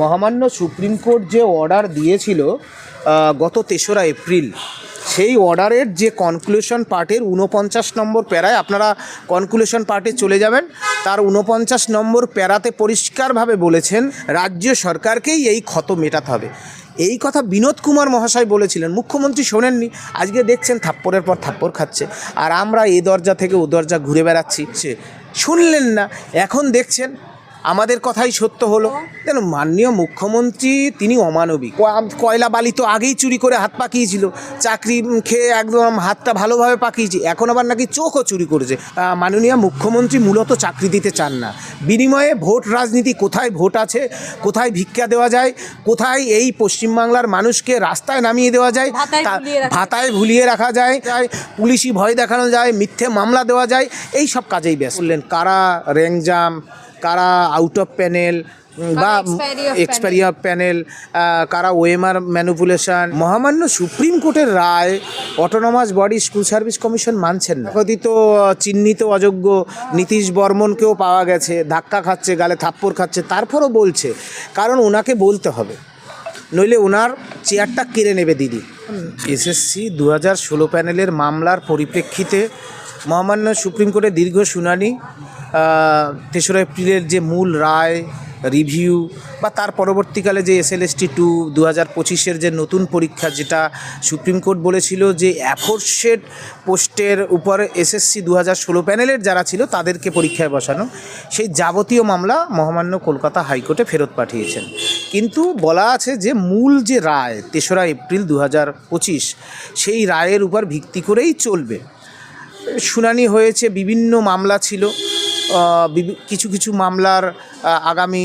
মহামান্য supreme court যে order দিয়েছিল গত তেসরা এপ্রিল, সেই অর্ডারের যে কনক্লুশন পার্টের উনপঞ্চাশ নম্বর প্যারায় আপনারা কনক্লুশন পার্টে চলে যাবেন। তার উনপঞ্চাশ নম্বর প্যারাতে পরিষ্কারভাবে বলেছেন, রাজ্য সরকারকেই এই ক্ষত মেটাতে হবে। এই কথা বিনোদ কুমার মহাশয় বলেছিলেন, মুখ্যমন্ত্রী শোনেননি, আজকে দেখছেন থাপ্পরের পর থাপ্পর খাচ্ছে। আর আমরা এই দরজা থেকে ও দরজা ঘুরে বেড়াচ্ছি শুনলেন না, এখন দেখছেন আমাদের কথাই সত্য হলো। কেন মাননীয় মুখ্যমন্ত্রী তিনি অমানবিক। কয়লা বালি তো আগেই চুরি করে হাত পাকিয়েছিল। চাকরি খেয়ে একদম হাতটা ভালোভাবে পাকিয়েছে। এখন আবার নাকি চোখও চুরি করেছে। মাননীয় মুখ্যমন্ত্রী মূলত চাকরি দিতে চান না। বিনিময়ে ভোট রাজনীতি কোথায় ভোট আছে কোথায় ভিক্ষা দেওয়া যায় কোথায় এই পশ্চিমবাংলার মানুষকে রাস্তায় নামিয়ে দেওয়া যায় ভাতায় ভুলিয়ে রাখা যায় পুলিশি ভয় দেখানো যায় মিথ্যে মামলা দেওয়া যায় এই সব কাজেই ব্যস্ত। বললেন কারা র্যাংজাম কারা আউট অফ প্যানেল বা এক্সপায়ারি অফ প্যানেল কারা ওএমআর ম্যানুপুলেশন মহামান্য সুপ্রিম কোর্টের রায় autonomous body school service commission মানছেন না। কথিত চিহ্নিত অযোগ্য নীতিশ বর্মনকেও পাওয়া গেছে ধাক্কা খাচ্ছে গালে থাপ্পড় খাচ্ছে তারপরও বলছে কারণ ওনাকে বলতে হবে। নইলে ওনার চেয়ারটা কেড়ে নেবে দিদি। এসএসসি দু হাজার ষোলো প্যানেলের মামলার পরিপ্রেক্ষিতে মহামান্য সুপ্রিম কোর্টের দীর্ঘ শুনানি তেসরা এপ্রিলের যে মূল রায় রিভিউ বা তার পরবর্তীকালে যে এসএলএসটি টু দু হাজার পঁচিশের যে নতুন পরীক্ষা, যেটা সুপ্রিম কোর্ট বলেছিল যে অ্যাফোর্সেড পোস্টের উপর এসএসসি দু হাজার ষোলো প্যানেলের যারা ছিল, তাদেরকে পরীক্ষায় বসানো। সেই যাবতীয় মামলা মহামান্য কলকাতা হাইকোর্টে ফেরত পাঠিয়েছেন। কিন্তু বলা আছে যে মূল যে রায়, তেসরা এপ্রিল দু হাজার পঁচিশ, সেই রায়ের উপর ভিত্তি করেই চলবে। শুনানি হয়েছে, বিভিন্ন মামলা ছিল। কিছু কিছু মামলার আগামী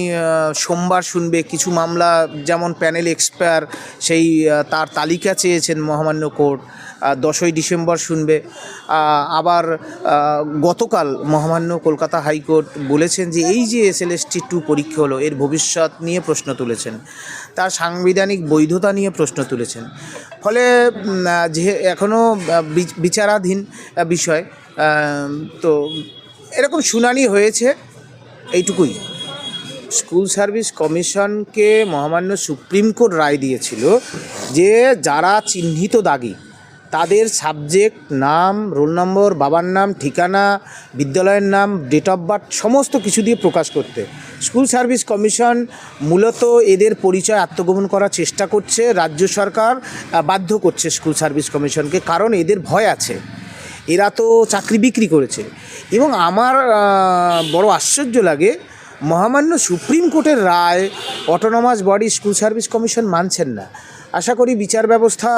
সোমবার শুনবে। কিছু মামলা যেমন প্যানেল এক্সপায়ার, সেই তার তালিকা চেয়েছেন মহামান্য কোর্ট। দশই ডিসেম্বর শুনবে। আবার গতকাল মহামান্য কলকাতা হাইকোর্ট বলেছেন যে, এই যে এস এসএলএসটি টু পরীক্ষা হলো, এর ভবিষ্যৎ নিয়ে প্রশ্ন তুলেছেন। তার সাংবিধানিক বৈধতা নিয়ে প্রশ্ন তুলেছেন। ফলে যে এখনও বিচারাধীন বিষয়। তো এরকম শুনানি হয়েছে, এইটুকুই। স্কুল সার্ভিস কমিশনকে মহামান্য সুপ্রিম কোর্ট রায় দিয়েছিল যে যারা চিহ্নিত দাগি, তাদের সাবজেক্ট নাম, রোল নম্বর, বাবার নাম, ঠিকানা, বিদ্যালয়ের নাম, ডেট অফ বার্থ, সমস্ত কিছু দিয়ে প্রকাশ করতে। স্কুল সার্ভিস কমিশন মূলত এদের পরিচয় আত্মগোপন করার চেষ্টা করছে, রাজ্য সরকার বাধ্য করছে স্কুল সার্ভিস কমিশনকে, কারণ এদের ভয় আছে। এরা তো চাকরি বিক্রি করেছে। এবং আমার বড় আশ্চর্য লাগে, মহামান্য সুপ্রিম কোর্টের রায় autonomous body school service commission মানছেন না। আশা করি বিচার ব্যবস্থা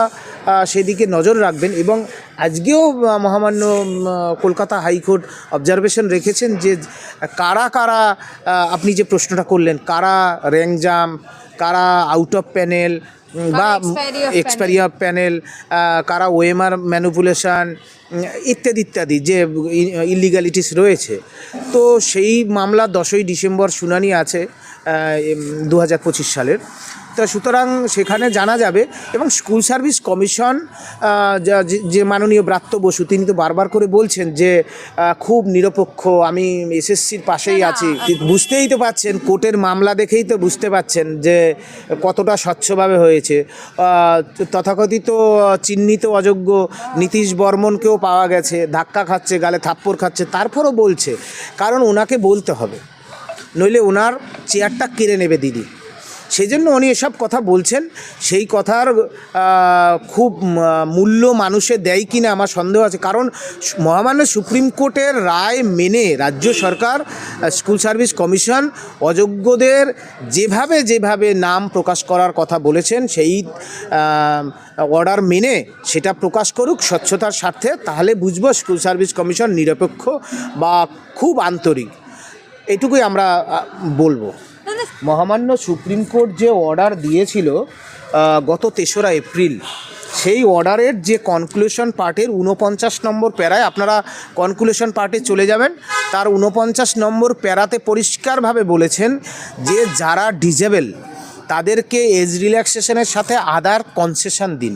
সেদিকে নজর রাখবেন এবং আজকেও মহামান্য কলকাতা হাইকোর্ট অবজারভেশন রেখেছেন যে, কারা কারা আপনি যে প্রশ্নটা করলেন, কারা র্যাংজাম কারা আউট অফ প্যানেল বা এক্সপেরিয়ার এক্সপায়ারি অফ প্যানেল কারা ওয়েমার ম্যানুপুলেশান ইত্যাদি ইত্যাদি যে ইলিগালিটিস রয়েছে। তো সেই মামলা দশই ডিসেম্বর শুনানি আছে দু হাজার পঁচিশ সালের। তো সুতরাং সেখানে জানা যাবে এবং স্কুল সার্ভিস কমিশন যে- মাননীয় ব্রাত্য বসু তিনি তো বারবার করে বলছেন যে খুব নিরপেক্ষ আমি এসএসসির পাশেই আছি। বুঝতেই তো পাচ্ছেন কোর্টের মামলা দেখেই তো বুঝতে পাচ্ছেন যে কতটা স্বচ্ছভাবে হয়েছে। তথাকথিত চিহ্নিত অযোগ্য নীতিশ বর্মনকেও পাওয়া গেছে ধাক্কা খাচ্ছে গালে থাপ্পড় খাচ্ছে তারপরও বলছে। কারণ ওনাকে বলতে হবে। নইলে ওনার চেয়ারটা কেড়ে নেবে দিদি। সেই জন্য উনি এসব কথা বলছেন। সেই কথার খুব মূল্য মানুষে দেয় কি না আমার সন্দেহ আছে। কারণ মহামান্য সুপ্রিম কোর্টের রায় মেনে রাজ্য সরকার স্কুল সার্ভিস কমিশন অযোগ্যদের যেভাবে যেভাবে নাম প্রকাশ করার কথা বলেছেন, সেই অর্ডার মেনে সেটা প্রকাশ করুক স্বচ্ছতার স্বার্থে, তাহলে বুঝব স্কুল সার্ভিস কমিশন নিরপেক্ষ বা খুব আন্তরিক। এটুকুই আমরা বলব। মহামান্য সুপ্রিম কোর্ট যে অর্ডার দিয়েছিল গত তেসরা এপ্রিল, সেই অর্ডারের যে কনক্লুশন পার্টের উনপঞ্চাশ নম্বর প্যারায় আপনারা কনক্লুশন পার্টে চলে যাবেন। তার উনপঞ্চাশ নম্বর প্যারাতে পরিষ্কারভাবে বলেছেন যে যারা ডিজেবেল তাদেরকে এজ রিল্যাক্সেশনের সাথে আদার কনসেশন দিন।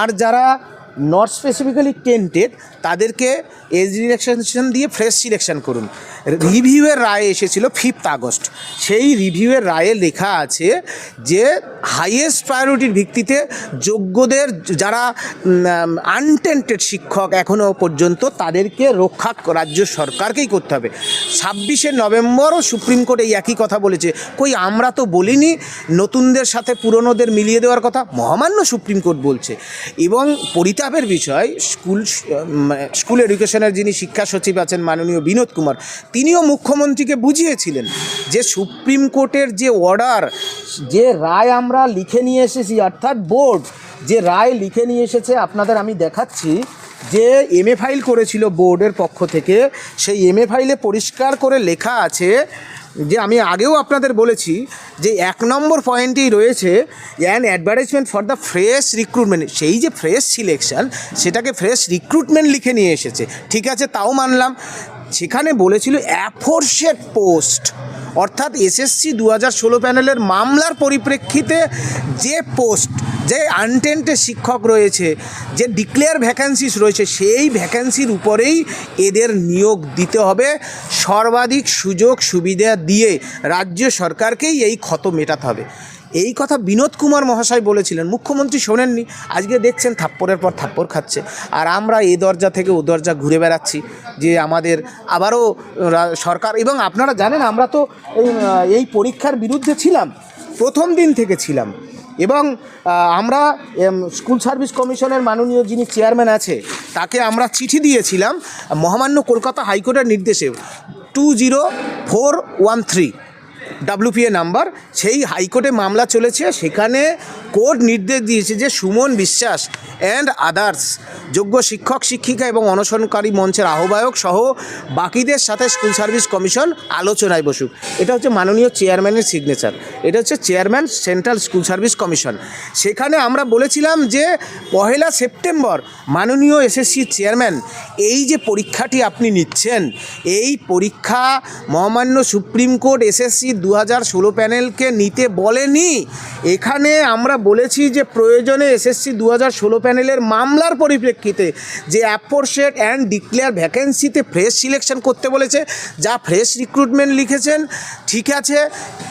আর যারা নট স্পেসিফিক্যালি টেন্টেড তাদেরকে এজ রিলেকশন দিয়ে ফ্রেশ সিলেকশন করুন। রিভিউয়ের রায় এসেছিল ফিফথ আগস্ট। সেই রিভিউয়ের রায়ে লেখা আছে যে হাইয়েস্ট প্রায়োরিটির ভিত্তিতে যোগ্যদের যারা আনটেন্টেড শিক্ষক এখনও পর্যন্ত তাদেরকে রক্ষা রাজ্য সরকারকেই করতে হবে। ছাব্বিশে নভেম্বরও সুপ্রিম কোর্ট এই একই কথা বলেছে। কই, আমরা তো বলিনি নতুনদের সাথে পুরনোদের মিলিয়ে দেওয়ার কথা। মহামান্য সুপ্রিম কোর্ট বলছে। এবং পরিতাপের বিষয়, স্কুল স্কুল এডুকেশনের যিনি শিক্ষা সচিব আছেন মাননীয় বিনোদ কুমার, তিনিও মুখ্যমন্ত্রীকে বুঝিয়েছিলেন যে সুপ্রিম কোর্টের যে অর্ডার যে রায় আমরা লিখে নিয়ে এসেছি, অর্থাৎ বোর্ড যে রায় লিখে নিয়ে এসেছে, আপনাদের আমি দেখাচ্ছি যে এমএ ফাইল করেছিল বোর্ডের পক্ষ থেকে। সেই এমএ ফাইলে পরিষ্কার করে লেখা আছে যে আমি আগেও আপনাদের বলেছি যে এক নম্বর পয়েন্টেই রয়েছে an advertisement for the fresh recruitment সেই যে ফ্রেশ সিলেকশন সেটাকে ফ্রেশ রিক্রুটমেন্ট লিখে নিয়ে এসেছে। ঠিক আছে, তাও মানলাম। সেখানে বলেছিল অ্যাফোর্সেড পোস্ট অর্থাৎ এসএসসি দু হাজার ষোলো প্যানেলের মামলার পরিপ্রেক্ষিতে যে পোস্ট যে আনটেন্টেড শিক্ষক রয়েছে, যে ডিক্লেয়ার ভ্যাকান্সিস রয়েছে, সেই ভ্যাকান্সির উপরেই এদের নিয়োগ দিতে হবে। সর্বাধিক সুযোগ সুবিধা দিয়ে রাজ্য সরকারকেই এই ক্ষত মেটাতে হবে। এই কথা বিনোদ কুমার মহাশয় বলেছিলেন, মুখ্যমন্ত্রী শোনেননি, আজকে দেখছেন থাপ্পরের পর থাপ্পর খাচ্ছে। আর আমরা এই দরজা থেকে ও দরজা ঘুরে বেড়াচ্ছি যে আমাদের আবারও সরকার এবং আপনারা জানেন, আমরা তো এই পরীক্ষার বিরুদ্ধে ছিলাম, প্রথম দিন থেকে ছিলাম। এবং আমরা স্কুল সার্ভিস কমিশনের মাননীয় যিনি চেয়ারম্যান আছে, তাকে আমরা চিঠি দিয়েছিলাম মহামান্য কলকাতা হাইকোর্টের নির্দেশে, two zero four one three. WPA number সেই হাইকোর্টে মামলা চলেছে, সেখানে কোর্ট নির্দেশ দিয়েছে যে সুমন বিশ্বাস অ্যান্ড আদার্স যোগ্য শিক্ষক, শিক্ষিকা এবং অনশনকারী মঞ্চের আহ্বায়ক সহ বাকিদের সাথে স্কুল সার্ভিস কমিশন আলোচনায় বসুক। এটা হচ্ছে মাননীয় চেয়ারম্যানের সিগনেচার এটা হচ্ছে chairman central school service commission সেখানে আমরা বলেছিলাম যে পহেলা সেপ্টেম্বর মাননীয় এসএসসি চেয়ারম্যান এই যে পরীক্ষাটি আপনি নিচ্ছেন, এই পরীক্ষা মহামান্য সুপ্রিম কোর্ট এসএসসি দু হাজার ষোলো প্যানেলকে নিতে বলেনি। এখানে আমরা বলেছি যে প্রয়োজনে এসএসসি দু হাজার ষোলো প্যানেলের মামলার পরিপ্রেক্ষিতে যে অ্যাপোরশেট অ্যান্ড ডিক্লেয়ার ভ্যাকেন্সিতে ফ্রেশ সিলেকশন করতে বলেছে, যা ফ্রেশ রিক্রুটমেন্ট লিখেছেন, ঠিক আছে,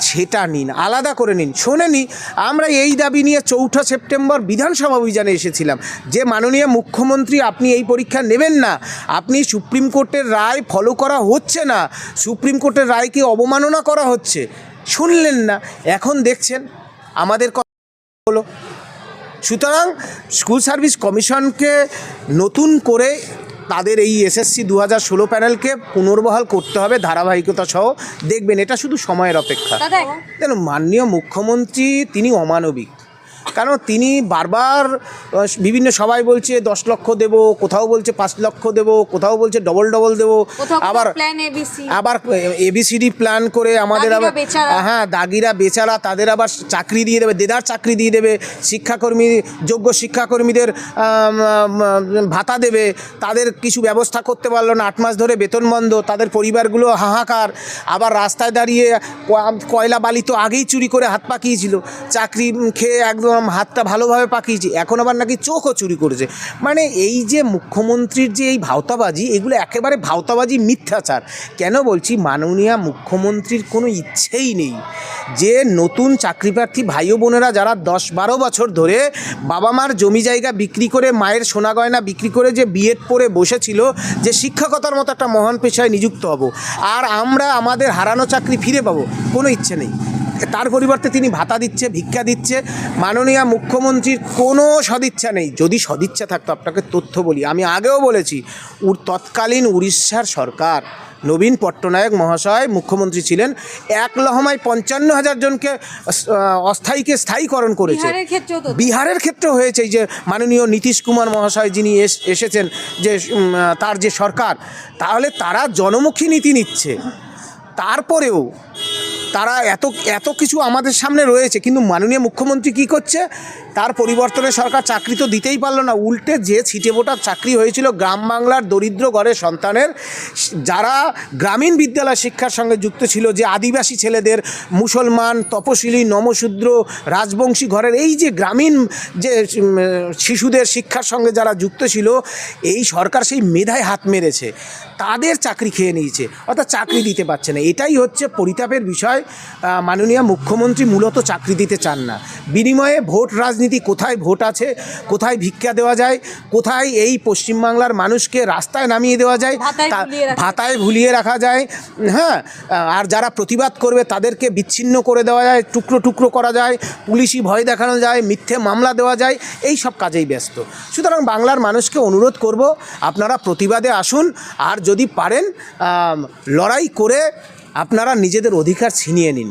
সেটা নিন, আলাদা করে নিন। শোনেনি আমরা এই দাবি নিয়ে চৌঠা সেপ্টেম্বর বিধানসভা অভিযানে এসেছিলাম, যে মাননীয় মুখ্যমন্ত্রী আপনি এই পরীক্ষা নেবেন না, আপনি সুপ্রিম কোর্টের রায় ফলো করা হচ্ছে না, সুপ্রিম কোর্টের রায়কে অবমাননা করা হচ্ছে। শুনলেন না। এখন দেখছেন আমাদের কথা হলো। সুতরাং স্কুল সার্ভিস কমিশনকে নতুন করে তাদের এই এসএসসি দু হাজার ষোলো প্যানেলকে পুনর্বহাল করতে হবে ধারাবাহিকতা সহ। দেখবেন এটা শুধু সময়ের অপেক্ষা। কেন মাননীয় মুখ্যমন্ত্রী তিনি অমানবিক। কারণ তিনি বারবার বিভিন্ন সবাই বলছে দশ লক্ষ দেব কোথাও বলছে পাঁচ লক্ষ দেব কোথাও বলছে ডবল ডবল দেব আবার আবার এবিসিডি প্ল্যান করে আমাদের আবার হ্যাঁ দাগিরা বেচারা তাদের আবার চাকরি দিয়ে দেবে দেদার চাকরি দিয়ে দেবে শিক্ষাকর্মী যোগ্য শিক্ষাকর্মীদের ভাতা দেবে তাদের কিছু ব্যবস্থা করতে পারল না আট মাস ধরে বেতন বন্ধ তাদের পরিবারগুলো হাহাকার আবার রাস্তায় দাঁড়িয়ে কয়লা বালি তো আগেই চুরি করে হাত পাকিয়েছিল চাকরি খেয়ে একদম হাতটা ভালোভাবে পাকিয়েছি। এখন আবার নাকি চোখও চুরি করেছে। মানে এই যে মুখ্যমন্ত্রীর যে এই ভাওতাবাজি, এগুলো একেবারে ভাওতাবাজি মিথ্যাচার। কেন বলছি? মাননীয় মুখ্যমন্ত্রীর কোনো ইচ্ছেই নেই যে নতুন চাকরিপ্রার্থী ভাই ও বোনেরা যারা দশ বারো বছর ধরে বাবা মার জমি জায়গা বিক্রি করে, মায়ের সোনা গয়না বিক্রি করে যে বিএড পড়ে বসেছিল, যে শিক্ষকতার মতো একটা মহান পেশায় নিযুক্ত হব। আর আমরা আমাদের হারানো চাকরি ফিরে পাবো, কোনো ইচ্ছে নেই। তার পরিবর্তে তিনি ভাতা দিচ্ছে ভিক্ষা দিচ্ছে। মাননীয় মুখ্যমন্ত্রীর কোনো সদিচ্ছা নেই। যদি সদিচ্ছা থাকতো আপনাকে তথ্য বলি। আমি আগেও বলেছি উর তৎকালীন উড়িষ্যার সরকার নবীন পট্টনায়ক মহাশয় মুখ্যমন্ত্রী ছিলেন এক লহমায় পঞ্চান্ন হাজার জনকে অস্থায়ীকে স্থায়ীকরণ করেছে। বিহারের ক্ষেত্রে হয়েছে এই যে মাননীয় নীতিশ কুমার মহাশয় যিনি এস- এসেছেন যে তার যে সরকার তাহলে তারা জনমুখী নীতি নিচ্ছে। তারপরেও তারা এত এত কিছু আমাদের সামনে রয়েছে, কিন্তু মাননীয় মুখ্যমন্ত্রী কি করছে? তার পরিবর্তনে সরকার চাকরি তো দিতেই পারল না। উল্টে যে ছিটে বোটার চাকরি হয়েছিল গ্রাম বাংলার দরিদ্র ঘরের সন্তানের, যারা গ্রামীণ বিদ্যালয় শিক্ষার সঙ্গে যুক্ত ছিল, যে আদিবাসী ছেলেদের মুসলমান, তপশিলি, নমশূদ্র, রাজবংশী ঘরের এই যে গ্রামীণ যে শিশুদের শিক্ষার সঙ্গে যারা যুক্ত ছিল, এই সরকার সেই মেধায় হাত মেরেছে। তাদের চাকরি খেয়ে নিয়েছে, অর্থাৎ চাকরি দিতে পারছে না। এটাই হচ্ছে পরিতাপের বিষয়। মাননীয় মুখ্যমন্ত্রী মূলত চাকরি দিতে চান না। বিনিময়ে ভোট রাজনীতি কোথায় ভোট আছে কোথায় ভিক্ষা দেওয়া যায় কোথায় এই পশ্চিমবাংলার মানুষকে রাস্তায় নামিয়ে দেওয়া যায় ভাতায় ভুলিয়ে রাখা যায়। হ্যাঁ আর যারা প্রতিবাদ করবে তাদেরকে বিচ্ছিন্ন করে দেওয়া যায় টুকরো টুকরো করা যায় পুলিশি ভয় দেখানো যায় মিথ্যে মামলা দেওয়া যায় এই সব কাজেই ব্যস্ত। সুতরাং বাংলার মানুষকে অনুরোধ করব আপনারা প্রতিবাদে আসুন আর যদি পারেন লড়াই করে আপনারা নিজেদের অধিকার ছিনিয়ে নিন।